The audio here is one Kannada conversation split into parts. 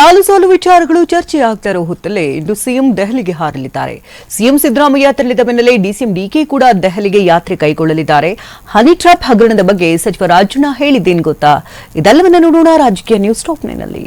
ಸಾಲು ಸಾಲು ವಿಚಾರಗಳು ಚರ್ಚೆಯಾಗ್ತಾ ಇರೋ ಹೊತ್ತಲ್ಲೇ ಇಂದು ಸಿಎಂ ದೆಹಲಿಗೆ ಹಾರಲಿದ್ದಾರೆ. ಸಿಎಂ ಸಿದ್ದರಾಮಯ್ಯ ತೆರಳಿದ ಬೆನ್ನಲ್ಲೇ ಡಿಸಿಎಂ ಡಿಕೆ ಕೂಡ ದೆಹಲಿಗೆ ಯಾತ್ರೆ ಕೈಗೊಳ್ಳಲಿದ್ದಾರೆ. ಹನಿ ಟ್ರಾಪ್ ಹಗರಣದ ಬಗ್ಗೆ ಸಚಿವ ರಾಜಣ್ಣ ಹೇಳಿದ್ದೇನು ಗೊತ್ತಾ? ಇದೆಲ್ಲವನ್ನ ನೋಡೋಣ ರಾಜಕೀಯ ನ್ಯೂಸ್ ಟಾಪ್ ನೈನಲ್ಲಿ.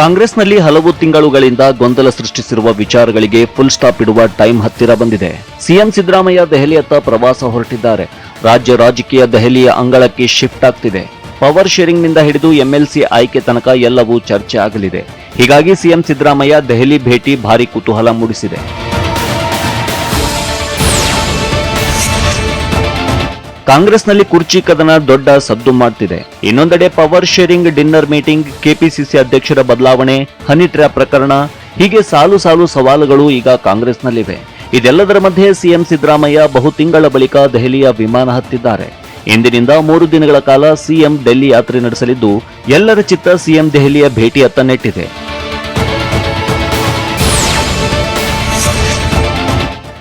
ಕಾಂಗ್ರೆಸ್ನಲ್ಲಿ ಹಲವು ತಿಂಗಳುಗಳಿಂದ ಗೊಂದಲ ಸೃಷ್ಟಿಸಿರುವ ವಿಚಾರಗಳಿಗೆ ಫುಲ್ ಸ್ಟಾಪ್ ಇಡುವ ಟೈಮ್ ಹತ್ತಿರ ಬಂದಿದೆ. ಸಿಎಂ ಸಿದ್ದರಾಮಯ್ಯ ದೆಹಲಿಯತ್ತ ಪ್ರವಾಸ ಹೊರಟಿದ್ದಾರೆ. ರಾಜ್ಯ ರಾಜಕೀಯ ದೆಹಲಿಯ ಅಂಗಳಕ್ಕೆ ಶಿಫ್ಟ್ ಆಗ್ತಿದೆ. ಪವರ್ ಶೇರಿಂಗ್ನಿಂದ ಹಿಡಿದು ಎಂಎಲ್ಸಿ ಆಯ್ಕೆ ತನಕ ಎಲ್ಲವೂ ಚರ್ಚೆ ಆಗಲಿದೆ. ಹೀಗಾಗಿ ಸಿಎಂ ಸಿದ್ದರಾಮಯ್ಯ ದೆಹಲಿ ಭೇಟಿ ಭಾರಿ ಕುತೂಹಲ ಮೂಡಿಸಿದೆ. ಕಾಂಗ್ರೆಸ್ನಲ್ಲಿ ಕುರ್ಚಿ ಕದನ ದೊಡ್ಡ ಸದ್ದು ಮಾಡ್ತಿದೆ. ಇನ್ನೊಂದೆಡೆ power sharing dinner meeting, KPCC ಅಧ್ಯಕ್ಷರ ಬದಲಾವಣೆ, ಹನಿ ಟ್ರ್ಯಾಪ್ ಪ್ರಕರಣ, ಹೀಗೆ ಸಾಲು ಸಾಲು ಸವಾಲುಗಳು ಈಗ ಕಾಂಗ್ರೆಸ್ನಲ್ಲಿವೆ. ಇದೆಲ್ಲದರ ಮಧ್ಯೆ ಸಿಎಂ ಸಿದ್ದರಾಮಯ್ಯ ಬಹು ತಿಂಗಳ ಬಳಿಕ ದೆಹಲಿಯ ವಿಮಾನ ಹತ್ತಿದ್ದಾರೆ. ಇಂದಿನಿಂದ ಮೂರು ದಿನಗಳ ಕಾಲ ಸಿಎಂ ಡೆಲ್ಲಿ ಯಾತ್ರೆ ನಡೆಸಲಿದ್ದು, ಎಲ್ಲರ ಚಿತ್ತ ಸಿಎಂ ದೆಹಲಿಯ ಭೇಟಿಯತ್ತ ನೆಟ್ಟಿದೆ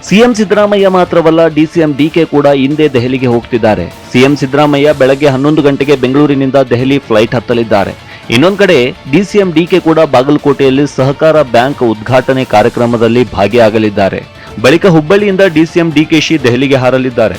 ಸಿಎಂ ಸಿದ್ದರಾಮಯ್ಯ ಮಾತ್ರವಲ್ಲ, ಡಿಸಿಎಂ ಡಿಕೆ ಕೂಡ ಹಿಂದೆ ದೆಹಲಿಗೆ ಹೋಗ್ತಿದ್ದಾರೆ. ಸಿಎಂ ಸಿದ್ದರಾಮಯ್ಯ ಬೆಳಗ್ಗೆ ಹನ್ನೊಂದು ಗಂಟೆಗೆ ಬೆಂಗಳೂರಿನಿಂದ ದೆಹಲಿ ಫ್ಲೈಟ್ ಹತ್ತಲಿದ್ದಾರೆ. ಇನ್ನೊಂದು ಕಡೆ, ಡಿಸಿಎಂ ಡಿಕೆ ಕೂಡ ಬಾಗಲಕೋಟೆಯಲ್ಲಿ ಸಹಕಾರ ಬ್ಯಾಂಕ್ ಉದ್ಘಾಟನೆ ಕಾರ್ಯಕ್ರಮದಲ್ಲಿ ಭಾಗಿಯಾಗಲಿದ್ದಾರೆ. ಬಳಿಕ ಹುಬ್ಬಳ್ಳಿಯಿಂದ ಡಿಸಿಎಂ ಡಿಕೆಶಿ ದೆಹಲಿಗೆ ಹಾರಲಿದ್ದಾರೆ.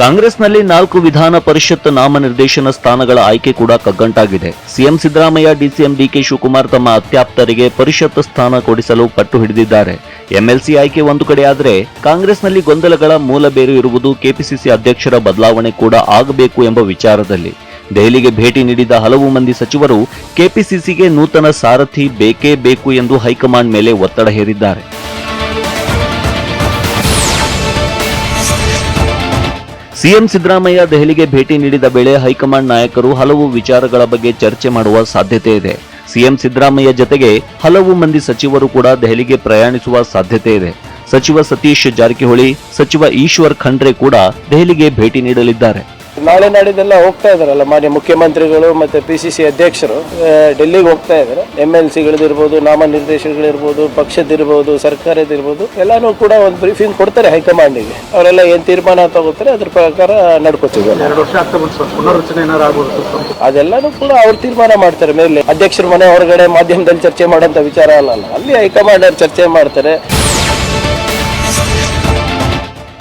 ಕಾಂಗ್ರೆಸ್ನಲ್ಲಿ ನಾಲ್ಕು ವಿಧಾನ ಪರಿಷತ್ ನಾಮನಿರ್ದೇಶನ ಸ್ಥಾನಗಳ ಆಯ್ಕೆ ಕೂಡ ಕಗ್ಗಂಟಾಗಿದೆ. CM Siddaramaiah, DCM DK Shivakumar ತಮ್ಮ ಅತ್ಯಾಪ್ತರಿಗೆ ಪರಿಷತ್ ಸ್ಥಾನ ಕೊಡಿಸಲು ಪಟ್ಟು ಹಿಡಿದಿದ್ದಾರೆ. ಎಂಎಲ್ಸಿ ಆಯ್ಕೆ ಒಂದು ಕಡೆ ಆದರೆ ಕಾಂಗ್ರೆಸ್ನಲ್ಲಿ ಗೊಂದಲಗಳ ಮೂಲ ಬೇರು ಇರುವುದು ಕೆಪಿಸಿಸಿ ಅಧ್ಯಕ್ಷರ ಬದಲಾವಣೆ ಕೂಡ ಆಗಬೇಕು ಎಂಬ ವಿಚಾರದಲ್ಲಿ. ದೆಹಲಿಗೆ ಭೇಟಿ ನೀಡಿದ ಹಲವು ಮಂದಿ ಸಚಿವರು ಕೆಪಿಸಿಸಿಗೆ ನೂತನ ಸಾರಥಿ ಬೇಕೇ ಬೇಕು ಎಂದು ಹೈಕಮಾಂಡ್ ಮೇಲೆ ಒತ್ತಡ ಹೇರಿದ್ದಾರೆ. ಸಿಎಂ ಸಿದ್ದರಾಮಯ್ಯ ದೆಹಲಿಗೆ ಭೇಟಿ ನೀಡಿದ ವೇಳೆ ಹೈಕಮಾಂಡ್ ನಾಯಕರು ಹಲವು ವಿಚಾರಗಳ ಬಗ್ಗೆ ಚರ್ಚೆ ಮಾಡುವ ಸಾಧ್ಯತೆ ಇದೆ. ಸಿಎಂ ಸಿದ್ದರಾಮಯ್ಯ ಜತೆಗೆ ಹಲವು ಮಂದಿ ಸಚಿವರು ಕೂಡ ದೆಹಲಿಗೆ ಪ್ರಯಾಣಿಸುವ ಸಾಧ್ಯತೆ ಇದೆ. ಸಚಿವ ಸತೀಶ್ ಜಾರಕಿಹೊಳಿ, ಸಚಿವ ಈಶ್ವರ್ ಖಂಡ್ರೆ ಕೂಡ ದೆಹಲಿಗೆ ಭೇಟಿ ನೀಡಲಿದ್ದಾರೆ. ನಾಳೆ ನಾಡಿದ್ದೆಲ್ಲ ಹೋಗ್ತಾ ಇದಾರಲ್ಲ ಮಾನ್ಯ ಮುಖ್ಯಮಂತ್ರಿಗಳು ಮತ್ತೆ ಪಿ ಸಿ ಸಿ ಅಧ್ಯಕ್ಷರು ಡೆಲ್ಲಿಗೆ ಹೋಗ್ತಾ ಇದ್ದಾರೆ ಎಂ ಎಲ್ ಸಿಗಳದಿರ್ಬೋದು ನಾಮನಿರ್ದೇಶಕಗಳಿರ್ಬೋದು ಪಕ್ಷದಿರ್ಬೋದು ಸರ್ಕಾರದಿರ್ಬೋದು ಎಲ್ಲಾನು ಕೂಡ ಒಂದು ಬ್ರೀಫಿಂಗ್ ಕೊಡ್ತಾರೆ ಹೈಕಮಾಂಡಿಗೆ. ಅವರೆಲ್ಲ ಏನು ತೀರ್ಮಾನ ತಗೋತಾರೆ ಅದ್ರ ಪ್ರಕಾರ ನಡ್ಕೋತಿದ್ದಾರೆ ಅದೆಲ್ಲನೂ ಕೂಡ ಅವ್ರು ತೀರ್ಮಾನ ಮಾಡ್ತಾರೆ. ಮೇಲೆ ಅಧ್ಯಕ್ಷರ ಮನೆ ಹೊರಗಡೆ ಮಾಧ್ಯಮದಲ್ಲಿ ಚರ್ಚೆ ಮಾಡೋಂಥ ವಿಚಾರ ಅಲ್ಲ ಅಲ್ಲ. ಅಲ್ಲಿ ಹೈಕಮಾಂಡ್ ಅವ್ರು ಚರ್ಚೆ ಮಾಡ್ತಾರೆ.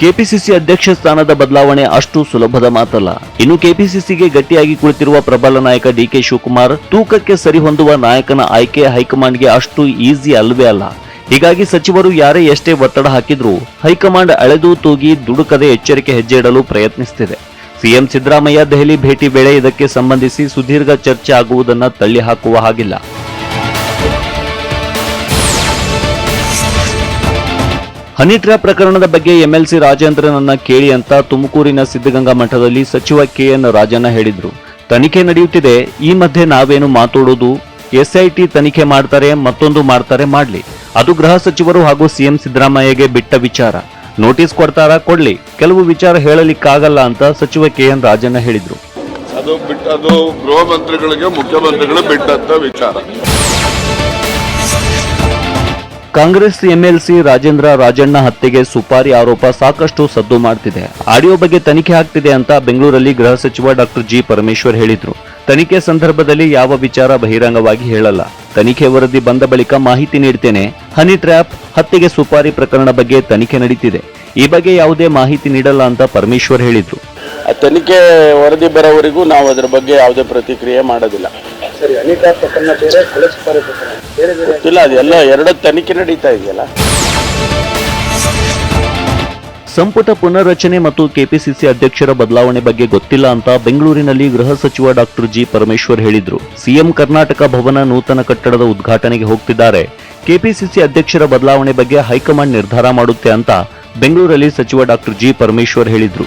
ಕೆಪಿಸಿಸಿ ಅಧ್ಯಕ್ಷ ಸ್ಥಾನದ ಬದಲಾವಣೆ ಅಷ್ಟು ಸುಲಭದ ಮಾತಲ್ಲ. ಇನ್ನು ಕೆಪಿಸಿಸಿಗೆ ಗಟ್ಟಿಯಾಗಿ ಕುಳಿತಿರುವ ಪ್ರಬಲ ನಾಯಕ ಡಿಕೆ ಶಿವಕುಮಾರ್ ತೂಕಕ್ಕೆ ಸರಿಹೊಂದುವ ನಾಯಕನ ಆಯ್ಕೆ ಹೈಕಮಾಂಡ್ಗೆ ಅಷ್ಟು ಈಸಿ ಅಲ್ವೇ ಅಲ್ಲ. ಹೀಗಾಗಿ ಸಚಿವರು ಯಾರೇ ಎಷ್ಟೇ ಒತ್ತಡ ಹಾಕಿದ್ರೂ ಹೈಕಮಾಂಡ್ ಅಳೆದು ತೂಗಿ ದುಡುಕದೆ ಎಚ್ಚರಿಕೆ ಹೆಜ್ಜೆ ಇಡಲು ಪ್ರಯತ್ನಿಸುತ್ತಿದೆ ಸಿಎಂ ಸಿದ್ದರಾಮಯ್ಯ ದೆಹಲಿ ಭೇಟಿ ವೇಳೆ ಇದಕ್ಕೆ ಸಂಬಂಧಿಸಿ ಸುದೀರ್ಘ ಚರ್ಚೆ ಆಗುವುದನ್ನು ತಳ್ಳಿ ಹಾಕುವ ಹಾಗಿಲ್ಲ. ಹನಿ ಟ್ರ್ಯಾಪ್ ಪ್ರಕರಣದ ಬಗ್ಗೆ ಎಂಎಲ್ಸಿ ರಾಜೇಂದ್ರನನ್ನ ಕೇಳಿ ಅಂತ ತುಮಕೂರಿನ ಸಿದ್ಧಗಂಗಾ ಮಠದಲ್ಲಿ ಸಚಿವ ಕೆಎನ್ ರಾಜಣ್ಣ ಹೇಳಿದ್ರು. ತನಿಖೆ ನಡೆಯುತ್ತಿದೆ. ಈ ಮಧ್ಯೆ ನಾವೇನು ಮಾತಾಡೋದು? ಎಸ್ಐಟಿ ತನಿಖೆ ಮಾಡ್ತಾರೆ, ಮತ್ತೊಂದು ಮಾಡ್ತಾರೆ ಮಾಡ್ಲಿ. ಅದು ಗೃಹ ಸಚಿವರು ಹಾಗೂ ಸಿಎಂ ಸಿದ್ದರಾಮಯ್ಯಗೆ ಬಿಟ್ಟ ವಿಚಾರ. ನೋಟಿಸ್ ಕೊಡ್ತಾರ, ಕೊಡ್ಲಿ. ಕೆಲವು ವಿಚಾರ ಹೇಳಲಿಕ್ಕಾಗಲ್ಲ ಅಂತ ಸಚಿವ ಕೆಎನ್ ರಾಜಣ್ಣ ಹೇಳಿದ್ರು. ಅದು ಬಿಟ್ಟು, ಅದು ಗೃಹ ಮಂತ್ರಿಗಳಿಗೆ ಮುಖ್ಯಮಂತ್ರಿಗಳು ಬಿಟ್ಟಂತ ವಿಚಾರ. ಕಾಂಗ್ರೆಸ್ ಎಂಎಲ್ಸಿ ರಾಜೇಂದ್ರ ರಾಜಣ್ಣ ಹತ್ಯೆಗೆ ಸುಪಾರಿ ಆರೋಪ ಸಾಕಷ್ಟು ಸದ್ದು ಮಾಡ್ತಿದೆ. ಆಡಿಯೋ ಬಗ್ಗೆ ತನಿಖೆ ಆಗ್ತಿದೆ ಅಂತ ಬೆಂಗಳೂರಲ್ಲಿ ಗೃಹ ಸಚಿವ ಡಾಕ್ಟರ್ ಜಿ ಪರಮೇಶ್ವರ್ ಹೇಳಿದ್ರು. ತನಿಖೆ ಸಂದರ್ಭದಲ್ಲಿ ಯಾವ ವಿಚಾರ ಬಹಿರಂಗವಾಗಿ ಹೇಳಲ್ಲ. ತನಿಖೆ ವರದಿ ಬಂದ ಬಳಿಕ ಮಾಹಿತಿ ನೀಡ್ತೇನೆ. ಹನಿ ಟ್ರ್ಯಾಪ್, ಹತ್ಯೆಗೆ ಸುಪಾರಿ ಪ್ರಕರಣ ಬಗ್ಗೆ ತನಿಖೆ ನಡೀತಿದೆ. ಈ ಬಗ್ಗೆ ಯಾವುದೇ ಮಾಹಿತಿ ನೀಡಲ್ಲ ಅಂತ ಪರಮೇಶ್ವರ್ ಹೇಳಿದ್ರು. ತನಿಖೆ ವರದಿ ಬರೋವರೆಗೂ ನಾವು ಅದರ ಬಗ್ಗೆ ಯಾವುದೇ ಪ್ರತಿಕ್ರಿಯೆ ಮಾಡೋದಿಲ್ಲ. ಸರಿ ಅನಿತಾ ಪ್ರಕರಣ ಬೇರೆ ಕೊಲೆ ಪ್ರಕರಣ ಬೇರೆ ಬೇರೆ ಗೊತ್ತಿಲ್ಲ ಅದೆಲ್ಲ ಎರಡು ತನಿಖೆ ನಡೀತಾ ಇದೆಯಲ್ಲ? ಸಂಪುಟ ಪುನರ್ರಚನೆ ಮತ್ತು ಕೆಪಿಸಿಸಿ ಅಧ್ಯಕ್ಷರ ಬದಲಾವಣೆ ಬಗ್ಗೆ ಗೊತ್ತಿಲ್ಲ ಅಂತ ಬೆಂಗಳೂರಿನಲ್ಲಿ ಗೃಹ ಸಚಿವ ಡಾಕ್ಟರ್ ಜಿ ಪರಮೇಶ್ವರ್ ಹೇಳಿದ್ರು. ಸಿಎಂ ಕರ್ನಾಟಕ ಭವನ ನೂತನ ಕಟ್ಟಡದ ಉದ್ಘಾಟನೆಗೆ ಹೋಗ್ತಿದ್ದಾರೆ. ಕೆಪಿಸಿಸಿ ಅಧ್ಯಕ್ಷರ ಬದಲಾವಣೆ ಬಗ್ಗೆ ಹೈಕಮಾಂಡ್ ನಿರ್ಧಾರ ಮಾಡುತ್ತೆ ಅಂತ ಬೆಂಗಳೂರಲ್ಲಿ ಸಚಿವ ಡಾಕ್ಟರ್ ಜಿ ಪರಮೇಶ್ವರ್ ಹೇಳಿದ್ರು.